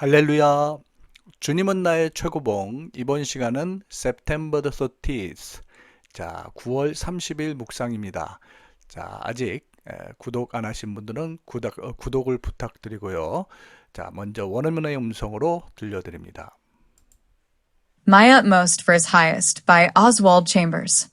할렐루야. 주님은 나의 최고봉. 이번 시간은 September the 30th. 자, 9월 30일 묵상입니다. 자, 아직 에, 구독 안 하신 분들은 구독, 어, 구독을 부탁드리고요. 자, 먼저 원어민의 음성으로 들려드립니다. My Utmost for His Highest by Oswald Chambers.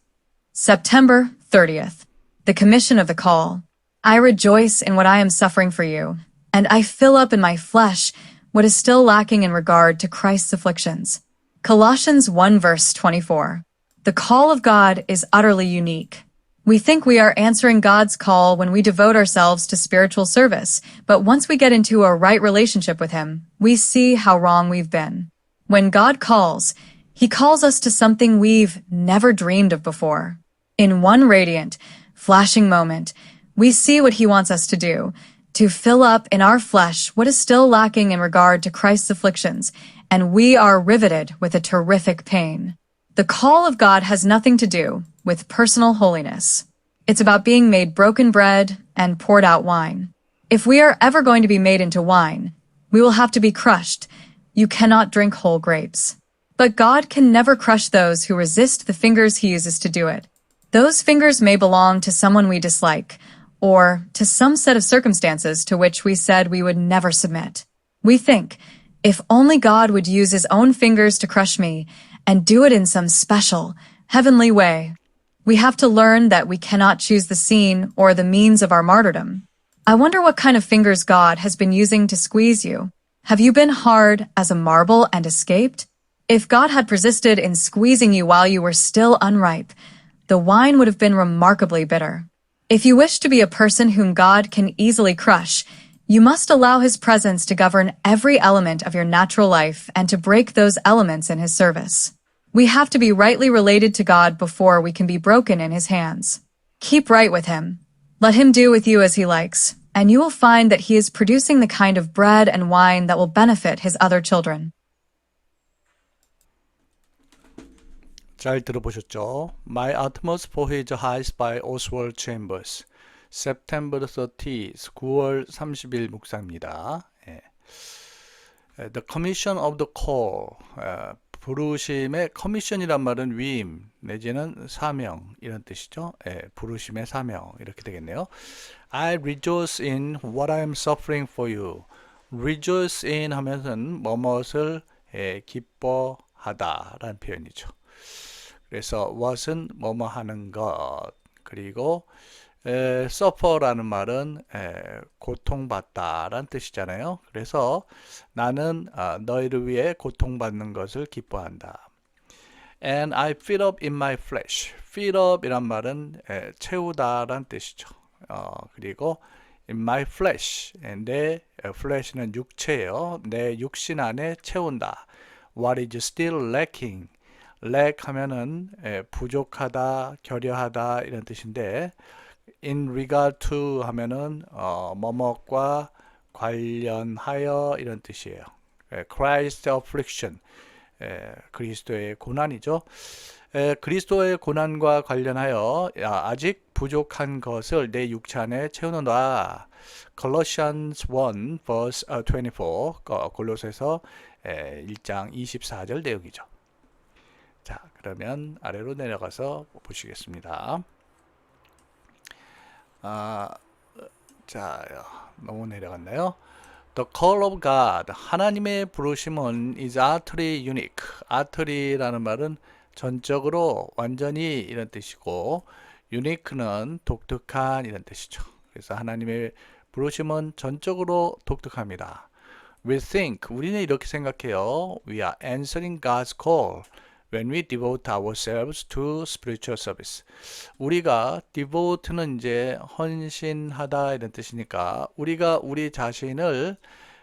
September 30th. The Commission of the Call. I rejoice in what I am suffering for you, and I fill up in my flesh what is still lacking in regard to Christ's afflictions. Colossians 1 verse 24. The call of God is utterly unique. We think we are answering God's call when we devote ourselves to spiritual service, but once we get into a right relationship with Him, we see how wrong we've been. When God calls, He calls us to something we've never dreamed of before. In one radiant, flashing moment, we see what He wants us to do, to fill up in our flesh what is still lacking in regard to Christ's afflictions, and we are riveted with a terrific pain. The call of God has nothing to do with personal holiness. It's about being made broken bread and poured out wine. If we are ever going to be made into wine, we will have to be crushed. You cannot drink whole grapes. But God can never crush those who resist the fingers he uses to do it. Those fingers may belong to someone we dislike, or to some set of circumstances to which we said we would never submit. We think, if only God would use his own fingers to crush me, and do it in some special, heavenly way. We have to learn that we cannot choose the scene or the means of our martyrdom. I wonder what kind of fingers God has been using to squeeze you. Have you been hard as a marble and escaped? If God had persisted in squeezing you while you were still unripe, the wine would have been remarkably bitter. If you wish to be a person whom God can easily crush, you must allow His presence to govern every element of your natural life and to break those elements in His service. We have to be rightly related to God before we can be broken in His hands. Keep right with Him. Let Him do with you as He likes, and you will find that He is producing the kind of bread and wine that will benefit His other children. 잘 들어보셨죠? My Utmost for His Highest by Oswald Chambers. September 30th, 9월 30일 묵상입니다. 예. The Commission of the Call. 어, 부르심의 커미션이란 말은 위임 내지는 사명 이런 뜻이죠. 예, 부르심의 사명 이렇게 되겠네요. I rejoice in what I am suffering for you. rejoice in 하면은 뭐뭇을 예, 기뻐하다라는 표현이죠. 그래서 what은 뭐뭐 하는 것 그리고 에, suffer라는 말은 에, 고통받다라는 뜻이잖아요. 그래서 나는 아, 너희를 위해 고통받는 것을 기뻐한다. And I fill up in my flesh. fill up 이란 말은 에, 채우다라는 뜻이죠. 어, 그리고 in my flesh. 내 flesh는 육체예요. 내 육신 안에 채운다. What is still lacking? Lack 하면은 에, 부족하다, 결여하다 이런 뜻인데 in regard to 하면은 어, 뭐뭐과 관련하여 이런 뜻이에요. 에, Christ's affliction 에, 그리스도의 고난이죠. 에, 그리스도의 고난과 관련하여 야, 아직 부족한 것을 내 육체 안에 채우는다. Colossians 1 verse 24 어, 골로새서 1장 24절 내용이죠. 자, 그러면 아래로 내려가서 보시겠습니다. 아, 자, 너무 내려갔나요? The call of God, 하나님의 부르심은 is utterly unique. utterly라는 말은 전적으로 완전히 이런 뜻이고 unique는 독특한 이런 뜻이죠. 그래서 하나님의 부르심은 전적으로 독특합니다. We think, 우리는 이렇게 생각해요. We are answering God's call. When we devote ourselves to spiritual service. 우리가 devote는 이제 헌신하다 이런 뜻이니까 우리가 우리 자신을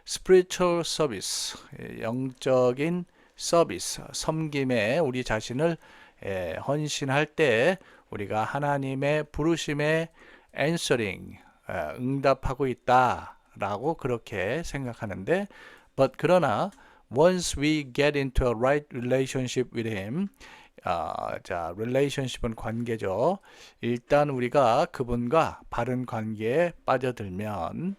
spiritual service, 영적인 서비스, 섬김에 우리 자신을 헌신할 때 우리가 하나님의 부르심에 answering, 응답하고 있다라고 그렇게 생각하는데 but 그러나 once we get into a right relationship with him 아, 자, relationship은 관계죠. 일단 우리가 그분과 바른 관계에 빠져들면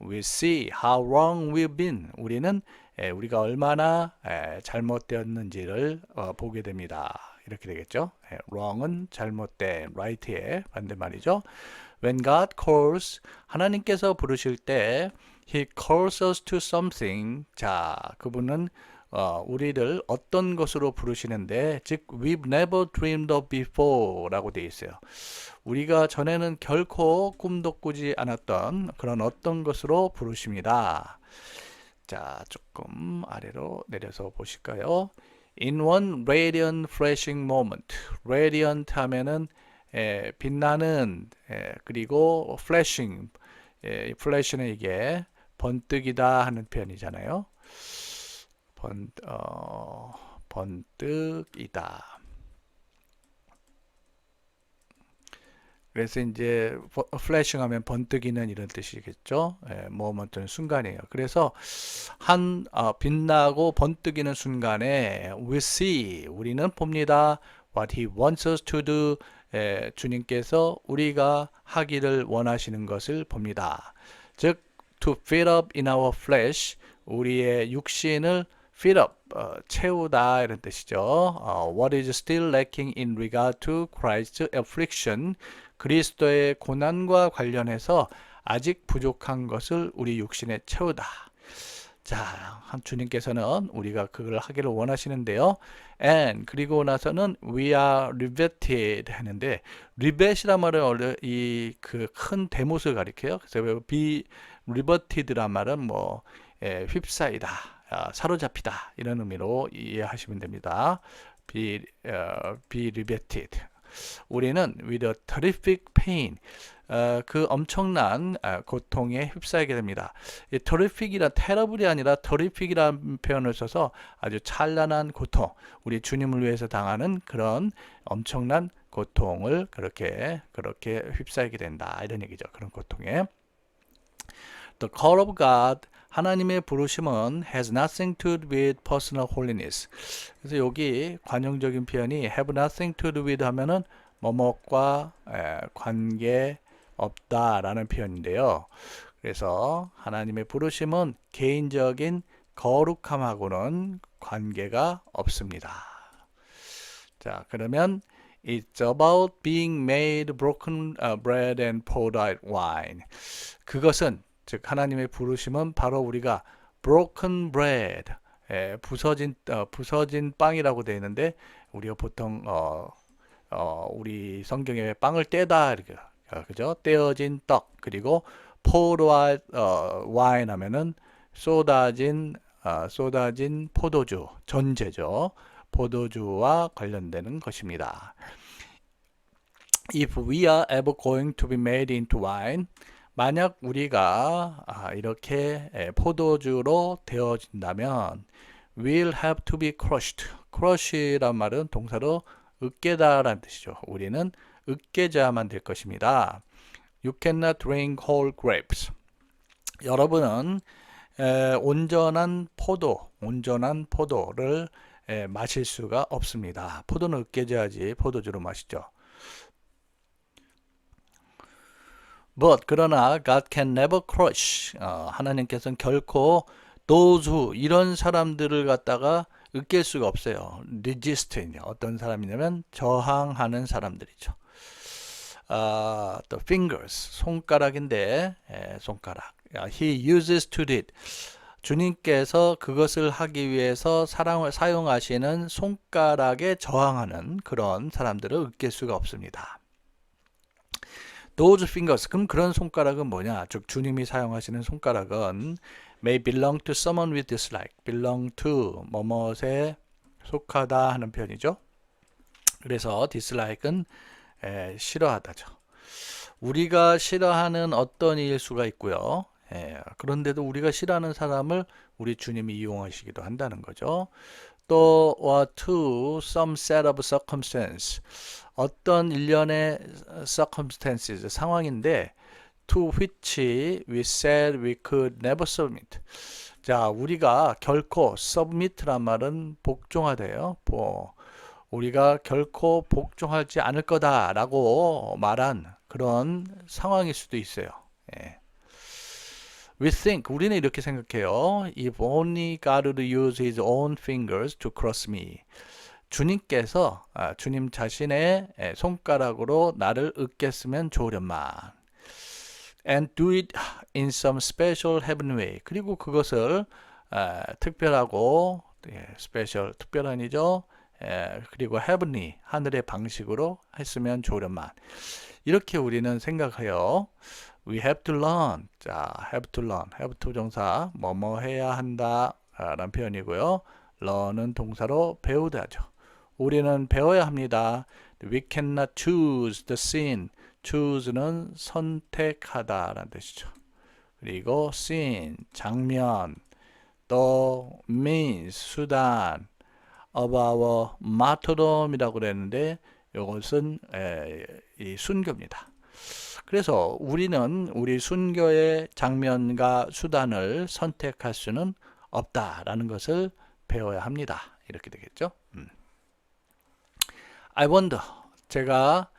we see how wrong we've been. 우리는 에, 우리가 얼마나 에, 잘못되었는지를 어, 보게 됩니다. 이렇게 되겠죠. 에, wrong은 잘못된, right의 반대말이죠. When God calls, 하나님께서 부르실 때 He calls us to something. 자, 그분은 어, 우리를 어떤 것으로 부르시는데, 즉, we've never dreamed of before 라고 되어 있어요. 우리가 전에는 결코 꿈도 꾸지 않았던 그런 어떤 것으로 부르십니다. 자, 조금 아래로 내려서 보실까요? In one radiant flashing moment. radiant 하면은 에, 빛나는 에, 그리고 flashing 에, flash는 이게 번뜩이다 하는 표현이잖아요. 번, 어, 번뜩이다. 그래서 이제 플래싱 하면 번뜩이는 이런 뜻이겠죠. 예, 모먼트는 순간이에요. 그래서 한 어, 빛나고 번뜩이는 순간에 we see 우리는 봅니다. what he wants us to do 예, 주님께서 우리가 하기를 원하시는 것을 봅니다. 즉 to fill up in our flesh 우리의 육신을 fill up 어, 채우다 이런 뜻이죠. 어, what is still lacking in regard to Christ's affliction 그리스도의 고난과 관련해서 아직 부족한 것을 우리 육신에 채우다. 자, 한 주님께서는 우리가 그걸 하기를 원하시는데요. And 그리고 나서는 we are riveted 하는데 rivet이란 말은 원래 이그 큰 대못을 가리켜요. 그래서 be riveted란 말은 뭐 예, 휩싸이다, 아, 사로잡히다 이런 의미로 이해하시면 됩니다. be 어, be riveted. 우리는 with a terrific pain 어, 그 엄청난 어, 고통에 휩싸이게 됩니다. 이 terrific이란 terrible이 아니라 terrific이라는 표현을 써서 아주 찬란한 고통, 우리 주님을 위해서 당하는 그런 엄청난 고통을 그렇게 그렇게 휩싸이게 된다 이런 얘기죠. 그런 고통에 The call of God 하나님의 부르심은 has nothing to do with personal holiness. 그래서 여기 관용적인 표현이 have nothing to do with 하면은 뭐뭐과 에, 관계 없다라는 표현인데요. 그래서 하나님의 부르심은 개인적인 거룩함하고는 관계가 없습니다. 자, 그러면 It's about being made broken uh, bread and poured out wine. 그것은 즉 하나님의 부르심은 바로 우리가 broken bread, 예, 부서진 어, 부서진 빵이라고 되어 있는데 우리가 보통 어, 어, 우리 성경에 빵을 떼다 이렇게 어, 그죠? 떼어진 떡 그리고 포르와 어, 와인 하면은 쏟아진 어, 쏟아진 포도주 전제죠. 포도주와 관련되는 것입니다. If we are ever going to be made into wine, 만약 우리가 아, 이렇게 에, 포도주로 되어진다면 will have to be crushed. crush란 말은 동사로 으깨다라는 뜻이죠. 우리는 으깨져야만 될 것입니다. You cannot drink whole grapes. 여러분은 에, 온전한 포도, 온전한 포도를 에, 마실 수가 없습니다. 포도는 으깨져야지 포도주로 마시죠. But 그러나 God can never crush. 어, 하나님께서는 결코 those who 이런 사람들을 갖다가 으깰 수가 없어요. resist 어떤 사람이냐면 저항하는 사람들이죠. 아, the fingers 손가락인데 에, 손가락. He uses to it. 주님께서 그것을 하기 위해서 사랑을 사용하시는 손가락에 저항하는 그런 사람들을 으깰 수가 없습니다. Those fingers. 그럼 그런 손가락은 뭐냐? 즉 주님이 사용하시는 손가락은 may belong to someone with dislike. belong to 뭐뭇에 속하다 하는 표현이죠. 그래서 dislike은 에, 싫어하다죠. 우리가 싫어하는 어떤 일 수가 있고요. 예, 그런데도 우리가 싫어하는 사람을 우리 주님이 이용하시기도 한다는 거죠. 또 to some set of circumstance 어떤 일련의 circumstances 상황인데 to which we said we could never submit. 자, 우리가 결코 submit란 말은 복종하대요. 뭐 우리가 결코 복종하지 않을 거다라고 말한 그런 상황일 수도 있어요. 예. We think 우리는 이렇게 생각해요. If only God would use his own fingers to cross me. 주님께서 아, 주님 자신의 에, 손가락으로 나를 으깼으면 좋으련만. And do it in some special heaven way. 그리고 그것을 아, 특별하고 예, 스페셜 특별한이죠. 예, 그리고 heavenly 하늘의 방식으로 했으면 좋으련만. 이렇게 우리는 생각해요. We have to learn. 자, have to learn. have to 동사 뭐뭐 해야 한다 라는 표현이고요. learn은 동사로 배우다죠. 우리는 배워야 합니다. We cannot choose the sin. choose는 선택하다라는 뜻이죠. 그리고 scene 장면 또 means 수단 of our martyrdom이라고 그랬는데 이것은 에, 이 순교입니다. 그래서 우리는 우리 순교의 장면과 수단을 선택할 수는 없다라는 것을 배워야 합니다. 이렇게 되겠죠. 음. I wonder. 제가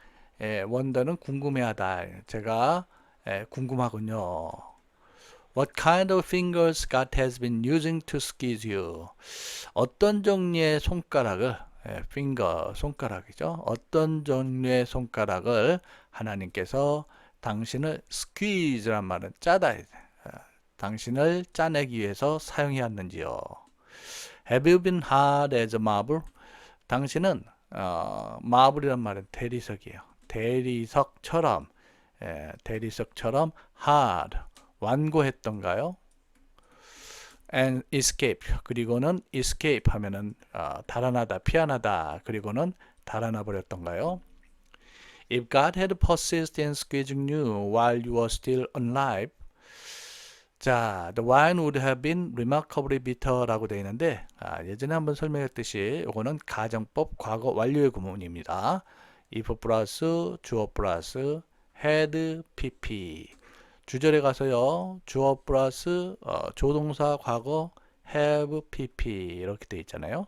에, wonder는 궁금해하다. 제가 에, 궁금하군요. What kind of fingers God has been using to squeeze you? 어떤 종류의 손가락을 예, finger 손가락이죠. 어떤 종류의 손가락을 하나님께서 당신을 squeeze란 말은 짜다. 예, 당신을 짜내기 위해서 사용해왔는지요. Have you been hard as a marble? 당신은 어, marble이란 말은 대리석이에요. 대리석처럼 예, 대리석처럼 hard 완고했던가요? And escape 그리고는 escape 하면은 어, 달아나다 피하나다 그리고는 달아나 버렸던가요? If God had persisted in squeezing you while you were still alive 자, the wine would have been remarkably bitter라고 되어 있는데 아, 예전에 한번 설명했듯이 이거는 가정법 과거 완료의 구문입니다. if 플러스 주어 플러스 had pp 주절에 가서요 주어 플러스 어, 조동사 과거 have pp 이렇게 돼 있잖아요.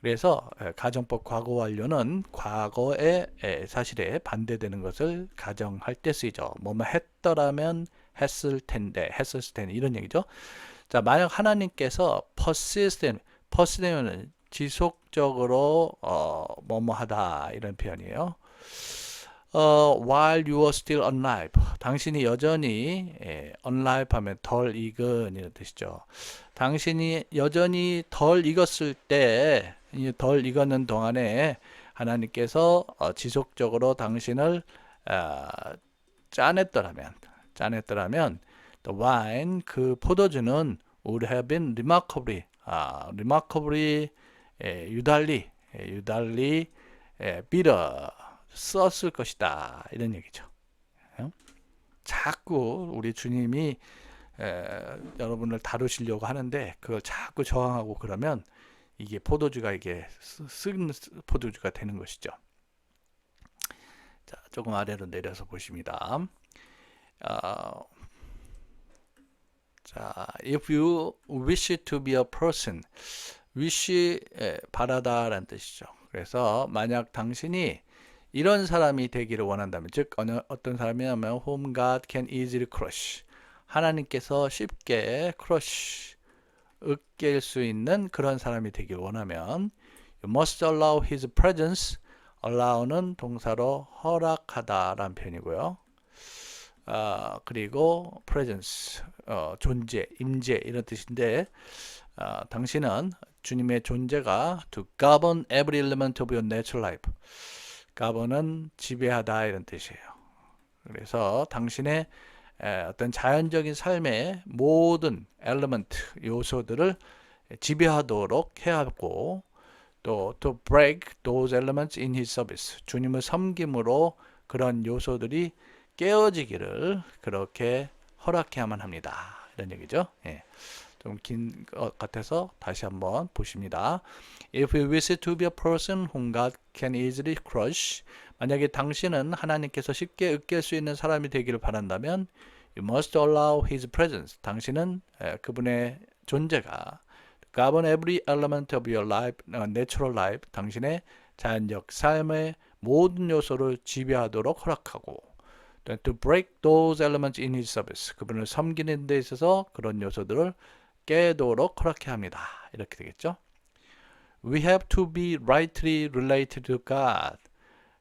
그래서 에, 가정법 과거 완료는 과거의 에, 사실에 반대되는 것을 가정할 때 쓰이죠. 뭐뭐 했더라면 했을 텐데 했을 텐데 이런 얘기죠. 자 만약 하나님께서 persistent persistent은 지속적으로 어, 뭐뭐하다 이런 표현이에요. 어, while you are still alive. 당신이 여전히 예, alive 하면 덜 익은 이런 뜻이죠. 당신이 여전히 덜 익었을 때, 이덜 익었는 동안에 하나님께서 어, 지속적으로 당신을 어, 짜냈더라면, 짜냈더라면, the wine 그 포도주는 would have been remarkably, 아, remarkably 예, 유달리, 예, 유달리 예, bitter 썼을 것이다 이런 얘기죠. 예? 자꾸 우리 주님이 에, 여러분을 다루시려고 하는데 그걸 자꾸 저항하고 그러면 이게 포도주가 이게 쓰- 쓴 포도주가 되는 것이죠. 자, 조금 아래로 내려서 보십니다. 어, 자, if you wish to be a person, wish 에, 바라다라는 뜻이죠. 그래서 만약 당신이 이런 사람이 되기를 원한다면, 즉 어느 어떤 사람이냐면 whom God can easily crush, 하나님께서 쉽게 crush, 으깰 수 있는 그런 사람이 되길 원하면 you must allow his presence. allow는 동사로 허락하다라는 표현이고요. 아, 그리고 presence, 어, 존재, 임재 이런 뜻인데 아, 당신은 주님의 존재가 to govern every element of your natural life. Govern은 지배하다 이런 뜻이에요. 그래서 당신의 에, 어떤 자연적인 삶의 모든 엘리먼트 요소들을 지배하도록 해야 하고 또 to break those elements in his service 주님을 섬김으로 그런 요소들이 깨어지기를 그렇게 허락해야만 합니다. 이런 얘기죠. 예. 좀 긴 것 같아서 다시 한번 보십니다. If you wish to be a person whom God can easily crush, 만약에 당신은 하나님께서 쉽게 으깰 수 있는 사람이 되기를 바란다면, you must allow His presence. 당신은 에, 그분의 존재가 govern every element of your life, 어, natural life. 당신의 자연적 삶의 모든 요소를 지배하도록 허락하고, to break those elements in his service. 그분을 섬기는 데 있어서 그런 요소들을 깨도록 허락해 합니다. 이렇게 되겠죠. We have to be rightly related to God.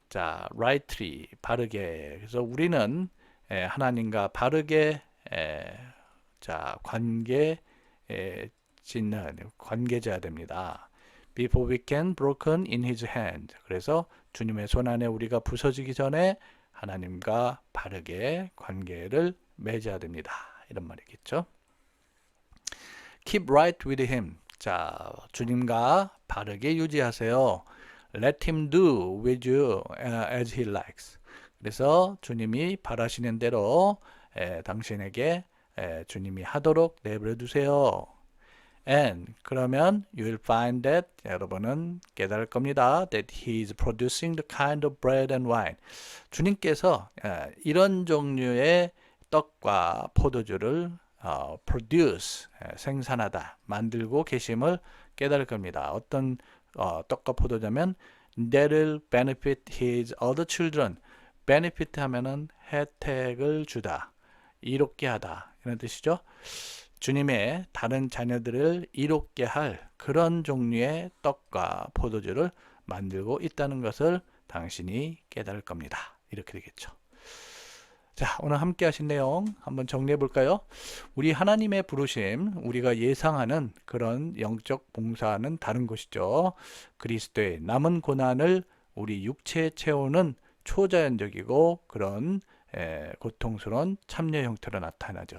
자, rightly, 바르게. 그래서 우리는 에, 하나님과 바르게 에, 자, 관계 에, 짓는 관계자야 됩니다. Before we can broken in his hand. 그래서 주님의 손 안에 우리가 부서지기 전에 하나님과 바르게 관계를 맺어야 됩니다. 이런 말이겠죠. Keep right with him. 자, 주님과 바르게 유지하세요. Let him do with you uh, as he likes. 그래서 주님이 바라시는 대로 에, 당신에게 에, 주님이 하도록 내버려 두세요. And 그러면 you will find that 여러분은 깨달을 겁니다. That he is producing the kind of bread and wine. 주님께서 에, 이런 종류의 떡과 포도주를 어, produce 에, 생산하다 만들고 계심을 깨달을 겁니다. 어떤 어, 떡과 포도주면 that'll benefit his other children. benefit 하면은 혜택을 주다, 이롭게 하다 이런 뜻이죠. 주님의 다른 자녀들을 이롭게 할 그런 종류의 떡과 포도주를 만들고 있다는 것을 당신이 깨달을 겁니다. 이렇게 되겠죠. 자, 오늘 함께 하신 내용 한번 정리해 볼까요? 우리 하나님의 부르심, 우리가 예상하는 그런 영적 봉사는 다른 것이죠. 그리스도의 남은 고난을 우리 육체에 채우는 초자연적이고 그런 에, 고통스러운 참여 형태로 나타나죠.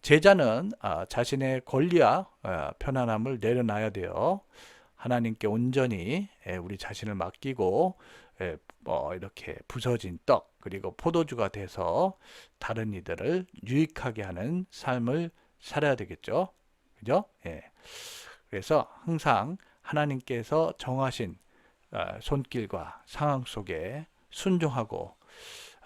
제자는 아, 자신의 권리와 아, 편안함을 내려놔야 돼요. 하나님께 온전히 에, 우리 자신을 맡기고 에, 뭐 이렇게 부서진 떡 그리고 포도주가 돼서 다른 이들을 유익하게 하는 삶을 살아야 되겠죠. 그죠? 예. 그래서 항상 하나님께서 정하신 어, 손길과 상황 속에 순종하고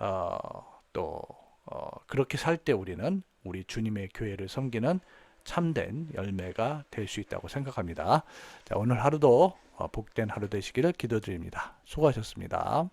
어, 또 어, 그렇게 살 때 우리는 우리 주님의 교회를 섬기는 참된 열매가 될 수 있다고 생각합니다. 자, 오늘 하루도 어, 복된 하루 되시기를 기도드립니다. 수고하셨습니다.